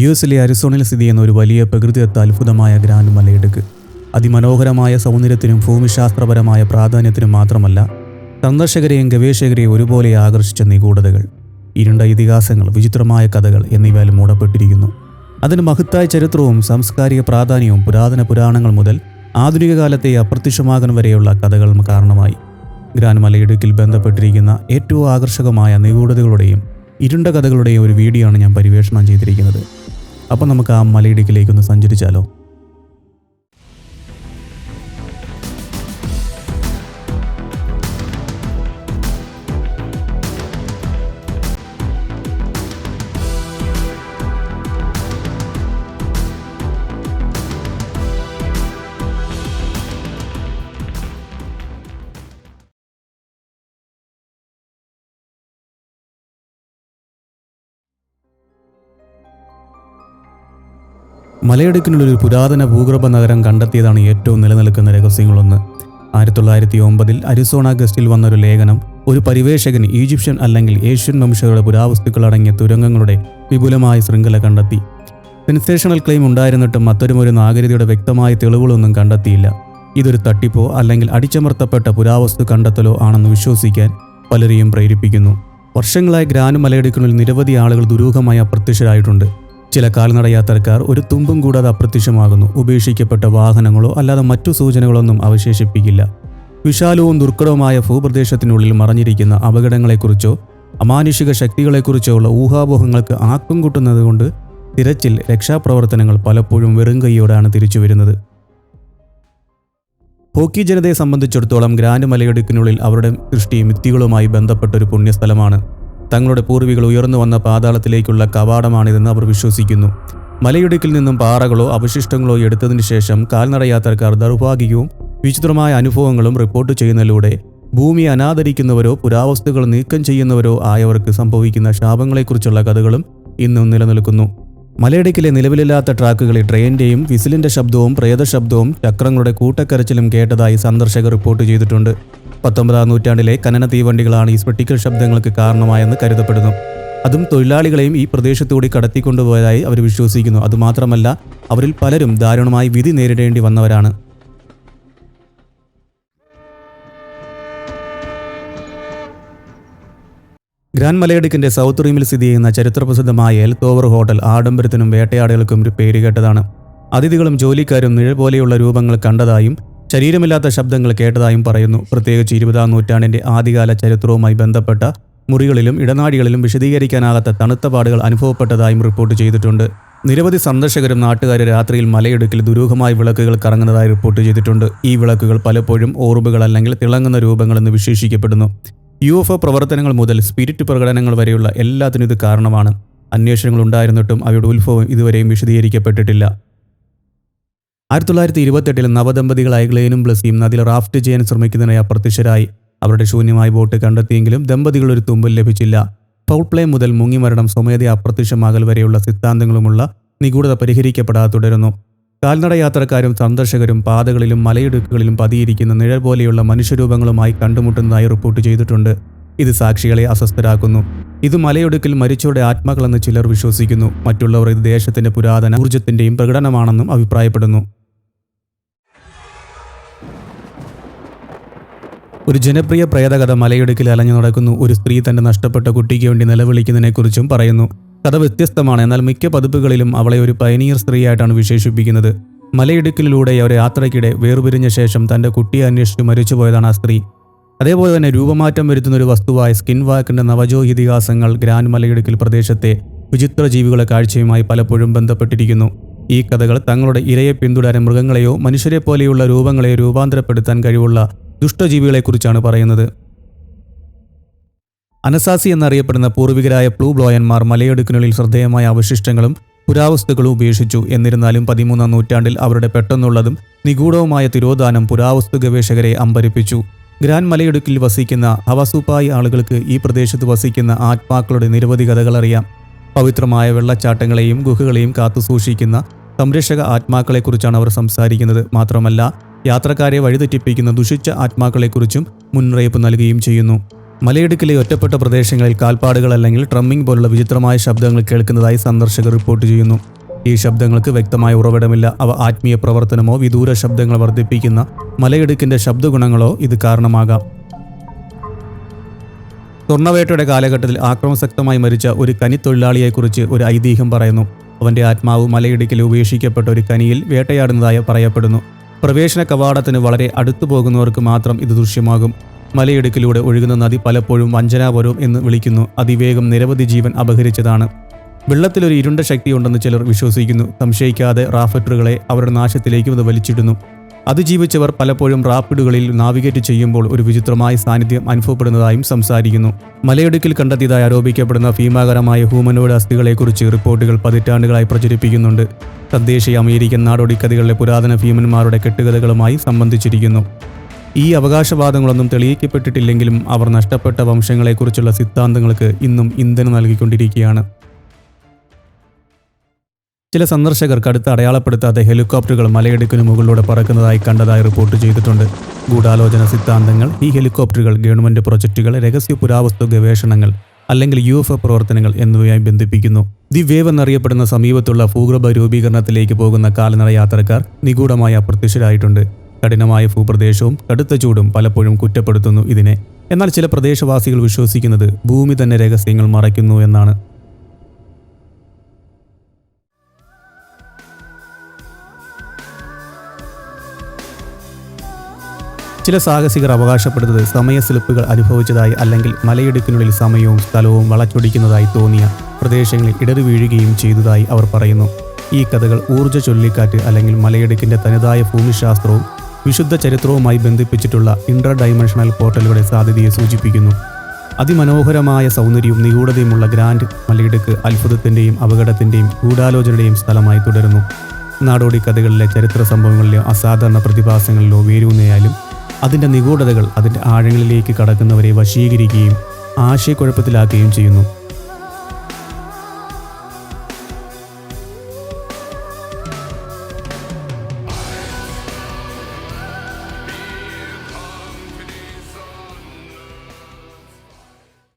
U എസിലെ അരിസോണിൽ സ്ഥിതി ചെയ്യുന്ന ഒരു വലിയ പ്രകൃതിദത്ത അത്ഭുതമായ ഗ്രാൻഡ് മലയിടുക്ക്. അതിമനോഹരമായ സൗന്ദര്യത്തിനും ഭൂമിശാസ്ത്രപരമായ പ്രാധാന്യത്തിനും മാത്രമല്ല സന്ദർശകരെയും ഗവേഷകരെയും ഒരുപോലെ ആകർഷിച്ച നിഗൂഢതകൾ ഇരുണ്ട ഇതിഹാസങ്ങൾ വിചിത്രമായ കഥകൾ എന്നിവയിൽ മൂടപ്പെട്ടിരിക്കുന്നു. അതിന് മഹത്തായ ചരിത്രവും സാംസ്കാരിക പ്രാധാന്യവും പുരാതന പുരാണങ്ങൾ മുതൽ ആധുനിക കാലത്തെ അപ്രത്യക്ഷമാകാൻ വരെയുള്ള കഥകൾ കാരണമായി. ഗ്രാൻഡ് മലയിടുക്കിൽ ബന്ധപ്പെട്ടിരിക്കുന്ന ഏറ്റവും ആകർഷകമായ നിഗൂഢതകളുടെയും ഇരുണ്ട കഥകളുടെയും ഒരു വീഡിയോ ആണ് ഞാൻ പരിവേഷണം ചെയ്തിരിക്കുന്നത്. അപ്പോൾ നമുക്ക് ആ മലയിടുക്കിലേക്കൊന്ന് സഞ്ചരിച്ചാലോ? മലയിടുക്കിനുള്ളിൽ ഒരു പുരാതന ഭൂഗർഭ നഗരം കണ്ടെത്തിയതാണ് ഏറ്റവും നിലനിൽക്കുന്ന രഹസ്യങ്ങളൊന്ന്. ആയിരത്തി തൊള്ളായിരത്തി ഒമ്പതിൽ അരിസോണ ഗസ്റ്റിൽ വന്ന ഒരു ലേഖനം ഒരു പരിവേഷകൻ ഈജിപ്ഷ്യൻ അല്ലെങ്കിൽ ഏഷ്യൻ വംശകളുടെ പുരാവസ്തുക്കൾ അടങ്ങിയ തുരങ്കങ്ങളുടെ വിപുലമായ ശൃംഖല കണ്ടെത്തി. സെൻസേഷണൽ ക്ലെയിം ഉണ്ടായിരുന്നിട്ടും അത്തരമൊരു നാഗരികതയുടെ വ്യക്തമായ തെളിവുകളൊന്നും കണ്ടെത്തിയില്ല. ഇതൊരു തട്ടിപ്പോ അല്ലെങ്കിൽ അടിച്ചമർത്തപ്പെട്ട പുരാവസ്തു കണ്ടെത്തലോ ആണെന്ന് വിശ്വസിക്കാൻ പലരെയും പ്രേരിപ്പിക്കുന്നു. വർഷങ്ങളായി ഗ്രാനു മലയിടുക്കിനുള്ളിൽ നിരവധി ആളുകൾ ദുരൂഹമായി അപ്രത്യക്ഷരായിട്ടുണ്ട്. ചില കാൽനട യാത്രക്കാർ ഒരു തുമ്പും കൂടാതെ അപ്രത്യക്ഷമാകുന്നു. ഉപേക്ഷിക്കപ്പെട്ട വാഹനങ്ങളോ അല്ലാതെ മറ്റു സൂചനകളൊന്നും അവശേഷിപ്പിക്കില്ല. വിശാലവും ദുർഘടവുമായ ഭൂപ്രദേശത്തിനുള്ളിൽ മറഞ്ഞിരിക്കുന്ന അപകടങ്ങളെക്കുറിച്ചോ അമാനുഷിക ശക്തികളെക്കുറിച്ചോ ഉള്ള ഊഹാപോഹങ്ങൾക്ക് ആക്കം കൂട്ടുന്നതുകൊണ്ട് തിരച്ചിൽ രക്ഷാപ്രവർത്തനങ്ങൾ പലപ്പോഴും വെറും കൈയോടാണ് തിരിച്ചു വരുന്നത്. ഹോക്കി ജനതയെ സംബന്ധിച്ചിടത്തോളം ഗ്രാൻഡ് മലയിടുക്കിനുള്ളിൽ അവരുടെ ദൃഷ്ടി മിത്തികളുമായി ബന്ധപ്പെട്ട ഒരു പുണ്യസ്ഥലമാണ്. തങ്ങളുടെ പൂർവികൾ ഉയർന്നു വന്ന പാതാളത്തിലേക്കുള്ള കവാടമാണിതെന്ന് അവർ വിശ്വസിക്കുന്നു. മലയിടുക്കിൽ നിന്നും പാറകളോ അവശിഷ്ടങ്ങളോ എടുത്തതിനു ശേഷം കാൽനടയാത്രക്കാർ ദൗർഭാഗ്യവും വിചിത്രമായ അനുഭവങ്ങളും റിപ്പോർട്ട് ചെയ്യുന്നതിലൂടെ ഭൂമി അനാദരിക്കുന്നവരോ പുരാവസ്തുക്കൾ നീക്കം ചെയ്യുന്നവരോ ആയവർക്ക് സംഭവിക്കുന്ന ശാപങ്ങളെക്കുറിച്ചുള്ള കഥകളും ഇന്നും നിലനിൽക്കുന്നു. മലയിടുക്കിലെ നിലവിലില്ലാത്ത ട്രാക്കുകളിൽ ട്രെയിന്റെയും വിസിലിന്റെ ശബ്ദവും പ്രേതശബ്ദവും ചക്രങ്ങളുടെ കൂട്ടക്കരച്ചിലും കേട്ടതായി സന്ദർശകർ റിപ്പോർട്ട് ചെയ്തിട്ടുണ്ട്. പത്തൊമ്പതാം നൂറ്റാണ്ടിലെ ഖനന തീവണ്ടികളാണ് ഈ സ്പെട്ടിക്കൽ ശബ്ദങ്ങൾക്ക് കാരണമായെന്ന് കരുതപ്പെടുന്നു. അതും തൊഴിലാളികളെയും ഈ പ്രദേശത്തുകൂടി കടത്തിക്കൊണ്ടുപോയതായി അവർ വിശ്വസിക്കുന്നു. അതുമാത്രമല്ല അവരിൽ പലരും ദാരുണമായി വിധി നേരിടേണ്ടി വന്നവരാണ്. ഗ്രാൻഡ് മലയിടുക്കിന്റെ സൗത്ത് റീമിൽ സ്ഥിതി ചെയ്യുന്ന ചരിത്രപ്രസിദ്ധമായ എൽത്തോവർ ഹോട്ടൽ ആഡംബരത്തിനും വേട്ടയാടുകൾക്കും ഒരു പേരുകേട്ടതാണ്. അതിഥികളും ജോലിക്കാരും നിഴൽ പോലെയുള്ള രൂപങ്ങൾ കണ്ടതായും ശരീരമില്ലാത്ത ശബ്ദങ്ങൾ കേട്ടതായും പറയുന്നു. പ്രത്യേകിച്ച് ഇരുപതാം നൂറ്റാണ്ടിന്റെ ആദ്യകാല ചരിത്രവുമായി ബന്ധപ്പെട്ട മുറികളിലും ഇടനാടികളിലും വിശദീകരിക്കാനാകാത്ത തണുത്ത പാടുകൾ അനുഭവപ്പെട്ടതായും റിപ്പോർട്ട് ചെയ്തിട്ടുണ്ട്. നിരവധി സന്ദർശകരും നാട്ടുകാരും രാത്രിയിൽ മലയിടുക്കിൽ ദുരൂഹമായ വിളക്കുകൾ കറങ്ങുന്നതായി റിപ്പോർട്ട് ചെയ്തിട്ടുണ്ട്. ഈ വിളക്കുകൾ പലപ്പോഴും ഓർബുകൾ അല്ലെങ്കിൽ തിളങ്ങുന്ന രൂപങ്ങളെന്ന് വിശേഷിക്കപ്പെടുന്നു. യു എഫ് പ്രവർത്തനങ്ങൾ മുതൽ സ്പിരിറ്റ് പ്രകടനങ്ങൾ വരെയുള്ള എല്ലാത്തിനും ഇത് കാരണമാണ്. അന്വേഷണങ്ങൾ ഉണ്ടായിരുന്നിട്ടും അവയുടെ ഉത്ഭവം ഇതുവരെയും വിശദീകരിക്കപ്പെട്ടിട്ടില്ല. ആയിരത്തി തൊള്ളായിരത്തി ഇരുപത്തെട്ടിൽ നവദമ്പതികളായ ഗ്ലെയിനും ബ്ലസിയും നദിയിൽ റാഫ്റ്റ് ചെയ്യാൻ ശ്രമിക്കുന്നതിനായി അപ്രത്യക്ഷരായി. അവരുടെ ശൂന്യമായ ബോട്ട് കണ്ടെത്തിയെങ്കിലും ദമ്പതികൾ ഒരു തുമ്പൽ ലഭിച്ചില്ല. പൗൾ പ്ലേ മുതൽ മുങ്ങിമരണം സ്വമേധ അപ്രത്യക്ഷമാകൽ വരെയുള്ള സിദ്ധാന്തങ്ങളുമുള്ള നിഗൂഢത പരിഹരിക്കപ്പെടാതെ തുടരുന്നു. കാൽനട യാത്രക്കാരും സന്ദർശകരും പാതകളിലും മലയിടുക്കുകളിലും പതിയിരിക്കുന്ന നിഴൽ പോലെയുള്ള മനുഷ്യരൂപങ്ങളുമായി കണ്ടുമുട്ടുന്നതായി റിപ്പോർട്ട് ചെയ്തിട്ടുണ്ട്. ഇത് സാക്ഷികളെ അസ്വസ്ഥരാക്കുന്നു. ഇത് മലയൊടുക്കിൽ മരിച്ചവരുടെ ആത്മാക്കളെന്ന് ചിലർ വിശ്വസിക്കുന്നു. മറ്റുള്ളവർ ഇത് ദേശത്തിന്റെ പുരാതന ഊർജത്തിന്റെയും പ്രകടനമാണെന്നും അഭിപ്രായപ്പെടുന്നു. ഒരു ജനപ്രിയ പ്രേതകഥ മലയിടുക്കിൽ അലഞ്ഞു നടക്കുന്നു. ഒരു സ്ത്രീ തന്റെ നഷ്ടപ്പെട്ട കുട്ടിക്ക് വേണ്ടി നിലവിളിക്കുന്നതിനെക്കുറിച്ചും പറയുന്നു. കഥ വ്യത്യസ്തമാണ്. എന്നാൽ മിക്ക പതിപ്പുകളിലും അവളെ ഒരു പയനീയർ സ്ത്രീയായിട്ടാണ് വിശേഷിപ്പിക്കുന്നത്. മലയിടുക്കിലൂടെ അവർ യാത്രയ്ക്കിടെ വേർപിരിഞ്ഞ ശേഷം തന്റെ കുട്ടിയെ അന്വേഷിച്ച് മരിച്ചുപോയതാണ് ആ സ്ത്രീ. അതേപോലെ തന്നെ രൂപമാറ്റം വരുത്തുന്ന ഒരു വസ്തുവായ സ്കിൻ വാക്കിന്റെ നവജോ ഇതിഹാസങ്ങൾ ഗ്രാൻഡ് മലയിടുക്കിൽ പ്രദേശത്തെ വിചിത്ര ജീവികളെ കാഴ്ചയുമായി പലപ്പോഴും ബന്ധപ്പെട്ടിരിക്കുന്നു. ഈ കഥകൾ തങ്ങളുടെ ഇരയെ പിന്തുടരാൻ മൃഗങ്ങളെയോ മനുഷ്യരെ പോലെയുള്ള രൂപങ്ങളെയോ രൂപാന്തരപ്പെടുത്താൻ കഴിവുള്ള ദുഷ്ടജീവികളെക്കുറിച്ചാണ് പറയുന്നത്. അനസാസി എന്നറിയപ്പെടുന്ന പൂർവികരായ പ്ലൂ ബ്ലോയന്മാർ മലയിടുക്കിനുള്ളിൽ ശ്രദ്ധേയമായ അവശിഷ്ടങ്ങളും പുരാവസ്തുക്കളും ഉപേക്ഷിച്ചു എന്നിരുന്നാലും പതിമൂന്നാം നൂറ്റാണ്ടിൽ അവരുടെ പെട്ടെന്നുള്ളതും നിഗൂഢവുമായ തിരോധാനം പുരാവസ്തു ഗവേഷകരെ അമ്പരിപ്പിച്ചു. ഗ്രാൻ മലയിടുക്കിൽ വസിക്കുന്ന ഹവസൂപ്പായി ആളുകൾക്ക് ഈ പ്രദേശത്ത് വസിക്കുന്ന ആത്മാക്കളുടെ നിരവധി കഥകൾ അറിയാം. പവിത്രമായ വെള്ളച്ചാട്ടങ്ങളെയും ഗുഹകളെയും കാത്തുസൂക്ഷിക്കുന്ന സംരക്ഷക ആത്മാക്കളെക്കുറിച്ചാണ് അവർ സംസാരിക്കുന്നത്. മാത്രമല്ല യാത്രക്കാരെ വഴിതെറ്റിപ്പിക്കുന്ന ദുഷിച്ച ആത്മാക്കളെക്കുറിച്ചും മുന്നറിയിപ്പ് നൽകുകയും ചെയ്യുന്നു. മലയിടുക്കിലെ ഒറ്റപ്പെട്ട പ്രദേശങ്ങളിൽ കാൽപ്പാടുകൾ അല്ലെങ്കിൽ ട്രമ്മിംഗ് പോലുള്ള വിചിത്രമായ ശബ്ദങ്ങൾ കേൾക്കുന്നതായി സന്ദർശകർ റിപ്പോർട്ട് ചെയ്യുന്നു. ഈ ശബ്ദങ്ങൾക്ക് വ്യക്തമായ ഉറവിടമില്ല. അവ ആത്മീയ പ്രവർത്തനമോ വിദൂര ശബ്ദങ്ങൾ വർദ്ധിപ്പിക്കുന്ന മലയിടുക്കിന്റെ ശബ്ദഗുണങ്ങളോ ഇത് കാരണമാകാം. സ്വർണവേട്ടയുടെ കാലഘട്ടത്തിൽ ആക്രമസക്തമായി മരിച്ച ഒരു കനിത്തൊഴിലാളിയെക്കുറിച്ച് ഒരു ഐതിഹ്യം പറയുന്നു. അവന്റെ ആത്മാവ് മലയിടുക്കിൽ ഉപേക്ഷിക്കപ്പെട്ട ഒരു കനിയിൽ വേട്ടയാടുന്നതായി പറയപ്പെടുന്നു. പ്രവേശന കവാടത്തിന് വളരെ അടുത്തു പോകുന്നവർക്ക് മാത്രം ഇത് ദൃശ്യമാകും. മലയിടുക്കിലൂടെ ഒഴുകുന്ന നദി പലപ്പോഴും വഞ്ചനാപരവും എന്ന് വിളിക്കുന്നു. അതിവേഗം നിരവധി ജീവൻ അപഹരിച്ചതാണ്. വെള്ളത്തിലൊരു ഇരുണ്ട ശക്തിയുണ്ടെന്ന് ചിലർ വിശ്വസിക്കുന്നു. സംശയിക്കാതെ റാഫറ്ററുകളെ അവരുടെ നാശത്തിലേക്കും വലിച്ചിടുന്നു. അതിജീവിച്ചവർ പലപ്പോഴും റാപ്പിഡുകളിൽ നാവിഗേറ്റ് ചെയ്യുമ്പോൾ ഒരു വിചിത്രമായ സാന്നിധ്യം അനുഭവപ്പെടുന്നതായും സംസാരിക്കുന്നു. മലയിടുക്കിൽ കണ്ടെത്തിയതായി ആരോപിക്കപ്പെടുന്ന ഭീമാകരമായ ഹ്യൂമനോയിഡ് അസ്ഥികളെക്കുറിച്ച് റിപ്പോർട്ടുകൾ പതിറ്റാണ്ടുകളായി പ്രചരിപ്പിക്കുന്നുണ്ട്. തദ്ദേശീയ അമേരിക്കൻ നാടോടിക്കഥകളിലെ പുരാതന ഭീമന്മാരുടെ കെട്ടുകഥകളുമായി സംബന്ധിച്ചിരിക്കുന്നു. ഈ അവകാശവാദങ്ങളൊന്നും തെളിയിക്കപ്പെട്ടിട്ടില്ലെങ്കിലും അവർ നഷ്ടപ്പെട്ട വംശങ്ങളെക്കുറിച്ചുള്ള സിദ്ധാന്തങ്ങൾക്ക് ഇന്നും ഇന്ധനം നൽകിക്കൊണ്ടിരിക്കുകയാണ്. ചില സന്ദർശകർക്ക് അടുത്ത് അടയാളപ്പെടുത്താത്ത ഹെലികോപ്റ്ററുകൾ മലയിടുക്കിന് മുകളിലൂടെ പറക്കുന്നതായി കണ്ടതായി റിപ്പോർട്ട് ചെയ്തിട്ടുണ്ട്. ഗൂഢാലോചന സിദ്ധാന്തങ്ങൾ ഈ ഹെലികോപ്റ്ററുകൾ ഗവൺമെന്റ് പ്രൊജക്റ്റുകൾ രഹസ്യ പുരാവസ്തു ഗവേഷണങ്ങൾ അല്ലെങ്കിൽ യു എഫ് പ്രവർത്തനങ്ങൾ എന്നിവയായി ബന്ധിപ്പിക്കുന്നു. ദി വേവ് എന്നറിയപ്പെടുന്ന സമീപത്തുള്ള ഭൂഗർഭ രൂപീകരണത്തിലേക്ക് പോകുന്ന കാൽനട യാത്രക്കാർ നിഗൂഢമായി അപ്രത്യക്ഷരായിട്ടുണ്ട്. കഠിനമായ ഭൂപ്രദേശവും കടുത്ത ചൂടും പലപ്പോഴും കുറ്റപ്പെടുത്തുന്നു ഇതിനെ. എന്നാൽ ചില പ്രദേശവാസികൾ വിശ്വസിക്കുന്നത് ഭൂമി തന്നെ രഹസ്യങ്ങൾ മറയ്ക്കുന്നു എന്നാണ്. ചില സാഹസികർ അവകാശപ്പെടുന്നത് സമയ സ്ലിപ്പുകൾ അനുഭവിച്ചതായി അല്ലെങ്കിൽ മലയിടുക്കിനുള്ളിൽ സമയവും സ്ഥലവും വളച്ചൊടിക്കുന്നതായി തോന്നിയ പ്രദേശങ്ങളിൽ ഇടറി വീഴുകയും ചെയ്തതായി അവർ പറയുന്നു. ഈ കഥകൾ ഊർജ ചുഴലിക്കാറ്റ് അല്ലെങ്കിൽ മലയിടുക്കിന്റെ തനതായ ഭൂമിശാസ്ത്രവും വിശുദ്ധ ചരിത്രവുമായി ബന്ധിപ്പിച്ചിട്ടുള്ള ഇന്റർ ഡൈമെൻഷണൽ പോർട്ടലുകളുടെ സാധ്യതയെ സൂചിപ്പിക്കുന്നു. അതിമനോഹരമായ സൗന്ദര്യവും നിഗൂഢതയുമുള്ള ഗ്രാൻഡ് മലയിടുക്ക് അത്ഭുതത്തിന്റെയും അപകടത്തിന്റെയും ഗൂഢാലോചനയുടെയും സ്ഥലമായി തുടരുന്നു. നാടോടി കഥകളിലെ ചരിത്ര സംഭവങ്ങളിലെ അസാധാരണ പ്രതിഭാസങ്ങളിലോ വേരൂന്നയാലും അതിന്റെ നിഗൂഢതകൾ അതിന്റെ ആഴങ്ങളിലേക്ക് കടക്കുന്നവരെ വശീകരിക്കുകയും ആശയക്കുഴപ്പത്തിലാക്കുകയും ചെയ്യുന്നു.